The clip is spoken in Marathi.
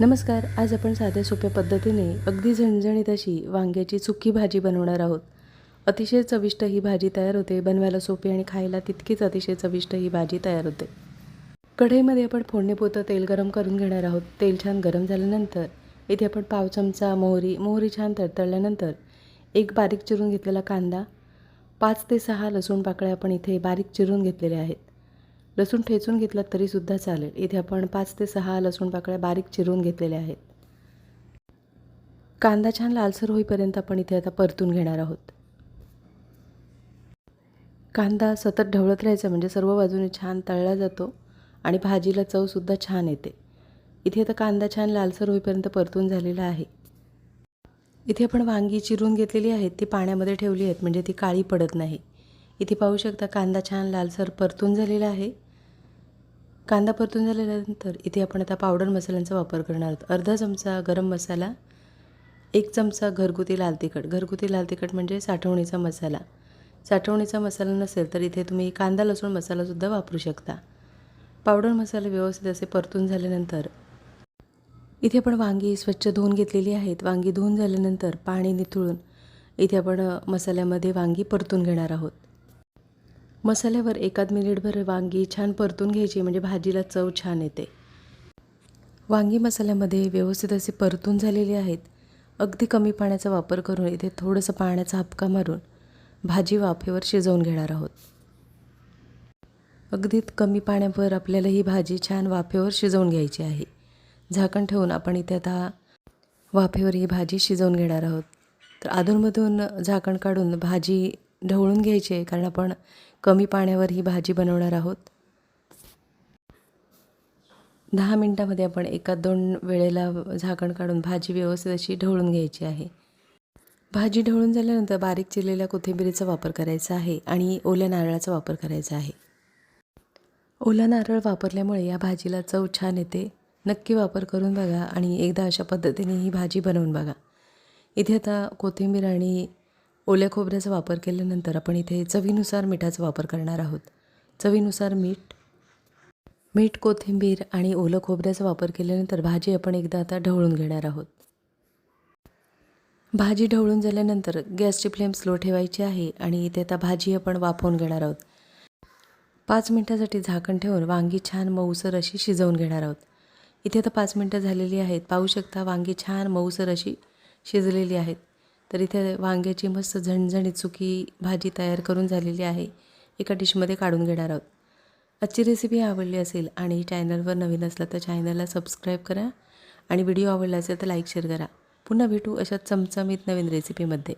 नमस्कार आज आपण साध्या सोप्या पद्धतीने अगदी झणझणीत अशी वांग्याची सुकी भाजी बनवणार आहोत. अतिशय चविष्ट ही भाजी तयार होते. बनवायला सोपी आणि खायला तितकीच अतिशय चविष्ट ही भाजी तयार होते. कढईमध्ये आपण फोडणीपुरतं तेल गरम करून घेणार आहोत. तेल छान गरम झाल्यानंतर इथे आपण पाव चमचा मोहरी मोहरी छान तडतडल्यानंतर एक बारीक चिरून घेतलेला कांदा पाच ते सहा लसूण पाकळ्या आपण इथे बारीक चिरून घेतलेल्या आहेत. लसूण ठेचून घेतलात तरीसुद्धा चालेल. इथे आपण पाच ते सहा लसूण पाकळ्या बारीक चिरून घेतलेल्या आहेत. कांदा छान लालसर होईपर्यंत आपण इथे आता परतून घेणार आहोत. कांदा सतत ढवळत राहायचा म्हणजे सर्व बाजूने छान तळला जातो आणि भाजीला चवसुद्धा छान येते. इथे आता कांदा छान लालसर होईपर्यंत परतून झालेला आहे. इथे आपण वांगी चिरून घेतलेली आहेत. ती पाण्यामध्ये ठेवली आहेत म्हणजे ती काळी पडत नाही. इथे पाहू शकता कांदा छान लालसर परतून झालेला आहे. कांदा परतून झाल्यानंतर इथे आपण आता पावडर मसाल्यांचा वापर करणार आहोत. अर्धा चमचा गरम मसाला एक चमचा घरगुती लाल तिखट. घरगुती लाल तिखट म्हणजे साठवणीचा मसाला. साठवणीचा मसाला नसेल तर इथे तुम्ही कांदा लसूण मसालासुद्धा वापरू शकता. पावडर मसाले व्यवस्थित असे परतून झाल्यानंतर इथे आपण वांगी स्वच्छ धुवून घेतलेली आहेत. वांगी धुवून झाल्यानंतर पाणी निथळून इथे आपण मसाल्यामध्ये वांगी परतून घेणार आहोत. मसाल्यावर एकाद मिनिटभर वांगी छान परतून घ्यायची म्हणजे भाजीला चव छान येते. वांगी मसाल्यामध्ये व्यवस्थित असे परतून झालेले आहेत. अगदी कमी पाण्याचा वापर करून इथे थोडंसं पाण्याचा हपका मारून भाजी वाफेवर शिजवून घेणार आहोत. अगदी कमी पाण्यावर आपल्याला ही भाजी छान वाफेवर शिजवून घ्यायची आहे. झाकण ठेवून आपण इथे आता वाफेवर ही भाजी शिजवून घेणार आहोत. तर अधूनमधून झाकण काढून भाजी ढवळून घ्यायची आहे कारण आपण कमी पाण्यावर ही भाजी बनवणार आहोत. दहा मिनटामध्ये आपण एका दोन वेळेला झाकण काढून भाजी व्यवस्थित अशी ढवळून घ्यायची आहे. भाजी ढवळून झाल्यानंतर बारीक चिरलेल्या कोथिंबिरीचा वापर करायचा आहे आणि ओल्या नारळाचा वापर करायचा आहे. ओला नारळ वापरल्यामुळे या भाजीला चव छान येते. नक्की वापर करून बघा आणि एकदा अशा पद्धतीने ही भाजी बनवून बघा. इथे आता कोथिंबीर आणि ओल्या खोबऱ्याचा वापर केल्यानंतर आपण इथे चवीनुसार मिठाचा वापर करणार आहोत. चवीनुसार मीठ मीठ कोथिंबीर आणि ओलं खोबऱ्याचा वापर केल्यानंतर भाजी आपण एकदा आता ढवळून घेणार आहोत. भाजी ढवळून झाल्यानंतर गॅसची फ्लेम स्लो ठेवायची आहे आणि इथे आता भाजी आपण वाफवून घेणार आहोत. पाच मिनटासाठी झाकण ठेवून वांगी छान मऊसर अशी शिजवून घेणार आहोत. इथे आता पाच मिनटं झालेली आहेत. पाहू शकता वांगी छान मऊसर अशी शिजलेली आहेत. तर इथे वांग्याची मस्त झणझणीत सुकी भाजी तयार करून झालेली आहे. एका डिशमध्ये काढून घेणार आहोत. आजची रेसिपी आवडली असेल आणि चॅनलवर नवीन असला तर चॅनलला सबस्क्राईब करा आणि व्हिडिओ आवडला असेल तर लाईक शेअर करा. पुन्हा भेटू अशा चमचमीत नवीन रेसिपीमध्ये